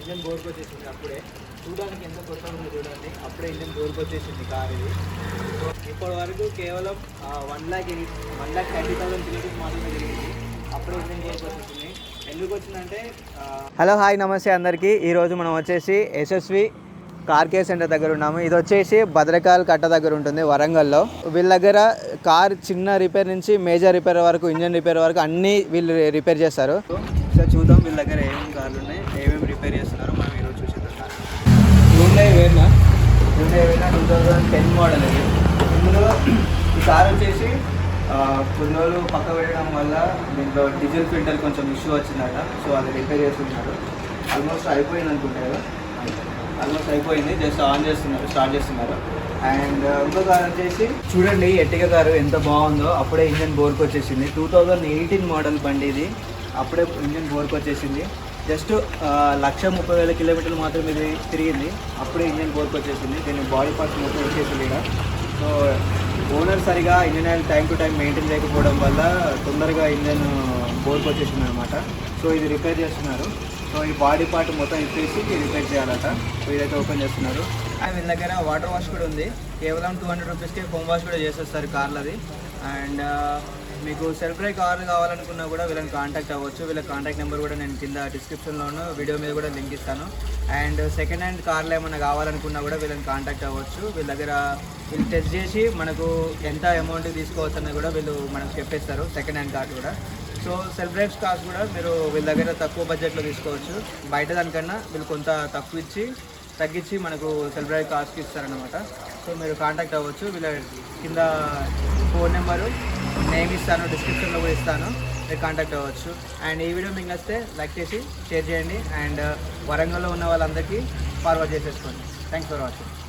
Engine బోర్కి వచ్చేసింది అప్పుడే. చూడడానికి ఎంత కొత్తగా ఉందో చూడండి. అప్పుడే ఇంజన్ బోర్కి వచ్చేసింది కార్ ఇది. ఇప్పటి వరకు కేవలం one lakh one lakh thirty thousand kilometres మాత్రమే జరిగింది. అప్పుడే ఇంజన్ బోర్కి వచ్చేసింది ఎందుకు వచ్చిందంటే హలో హాయ్ నమస్తే అందరికీ. ఈరోజు మనం వచ్చేసి ఎస్ఎస్వి కార్ కేర్ సెంటర్ దగ్గర ఉన్నాము. ఇది వచ్చేసి భద్రకాల్ కట్ట దగ్గర ఉంటుంది వరంగల్లో. వీళ్ళ దగ్గర కార్ చిన్న రిపేర్ నుంచి మేజర్ రిపేర్ వరకు ఇంజన్ రిపేర్ వరకు అన్నీ వీళ్ళు రిపేర్ చేస్తారు. సో చూద్దాం వీళ్ళ దగ్గర ఏమేమి కార్లు ఉన్నాయి వేర్ చేస్తున్నారు మనం ఈరోజు చూసేద్దాం. Hyundai Verna Hyundai Verna two thousand ten model ఇది. ఇందులో ఈ కార్ వచ్చేసి కొన్ని రోజులు పక్క పెట్టడం వల్ల దీంట్లో డీజిల్ ఫిల్టర్ కొంచెం ఇష్యూ వచ్చిందట. సో అది రిపేర్ చేస్తున్నారు. ఆల్మోస్ట్ అయిపోయింది అనుకుంటారు. ఆల్మోస్ట్ అయిపోయింది. జస్ట్ ఆన్ చేస్తున్నారు స్టార్ట్ చేస్తున్నారు. అండ్ ఇంకో కార్ వచ్చేసి చూడండి ఎట్టిగా కారు ఎంత బాగుందో. అప్పుడే ఇంజన్ బోర్కి వచ్చేసింది టూ థౌజండ్ ఎయిటీన్ మోడల్ బండి ఇది. అప్పుడే ఇంజన్ బోర్కి వచ్చేసింది జస్ట్ లక్ష ముప్పై వేల కిలోమీటర్లు మాత్రమే ఇది తిరిగింది. అప్పుడే ఇంజన్ బోర్కి వచ్చేసింది. దీని బాడీ పార్ట్స్ మొత్తం వచ్చేసింది ఇక సో ఓనర్ సరిగా engine oil time to time maintain చేయకపోవడం వల్ల తొందరగా ఇంజన్ బోర్కి వచ్చేసింది అనమాట సో ఇది రిపేర్ చేస్తున్నారు. సో ఈ బాడీ పార్ట్ మొత్తం ఇప్పేసి రిపేర్ చేయాలట. సో ఇదైతే ఓపెన్ చేస్తున్నారు. అండ్ వీళ్ళ దగ్గర వాటర్ వాష్ కూడా ఉంది. కేవలం టూ హండ్రెడ్ రూపీస్కి హోమ్ వాష్ కూడా చేసేస్తారు కార్లది. అండ్ మీకు సెల్ఫ్ డ్రైవ్ కార్లు కావాలనుకున్నా కూడా వీళ్ళని కాంటాక్ట్ అవ్వచ్చు. వీళ్ళ కాంటాక్ట్ నెంబర్ కూడా నేను కింద డిస్క్రిప్షన్లోను వీడియో మీద కూడా లింక్ ఇస్తాను. అండ్ సెకండ్ హ్యాండ్ కార్లు ఏమైనా కావాలనుకున్నా కూడా వీళ్ళని కాంటాక్ట్ అవ్వచ్చు. వీళ్ళ దగ్గర వీళ్ళు టెస్ట్ చేసి మనకు ఎంత అమౌంట్ తీసుకోవచ్చు అన్నది కూడా వీళ్ళు మనకు చెప్పేస్తారు సెకండ్ హ్యాండ్ కార్డు కూడా. సో సెల్ఫ్ డ్రైవ్స్ కార్స్ కూడా మీరు వీళ్ళ దగ్గర తక్కువ బడ్జెట్లో తీసుకోవచ్చు. బయట దానికన్నా వీళ్ళు కొంత తక్కువ ఇచ్చి తగ్గించి మనకు సెలబ్రేట్ కాస్ట్కి ఇస్తారనమాట సో మీరు కాంటాక్ట్ అవ్వచ్చు. వీళ్ళ కింద ఫోన్ నెంబరు నేమ్ ఇస్తాను డిస్క్రిప్షన్లో కూడా ఇస్తాను. మీరు కాంటాక్ట్ అవ్వచ్చు. అండ్ ఈ వీడియో మీకు నచ్చితే లైక్ చేసి షేర్ చేయండి. అండ్ uh, వరంగల్లో ఉన్న వాళ్ళందరికీ ఫార్వర్డ్ చేసేసుకోండి. Thanks for watching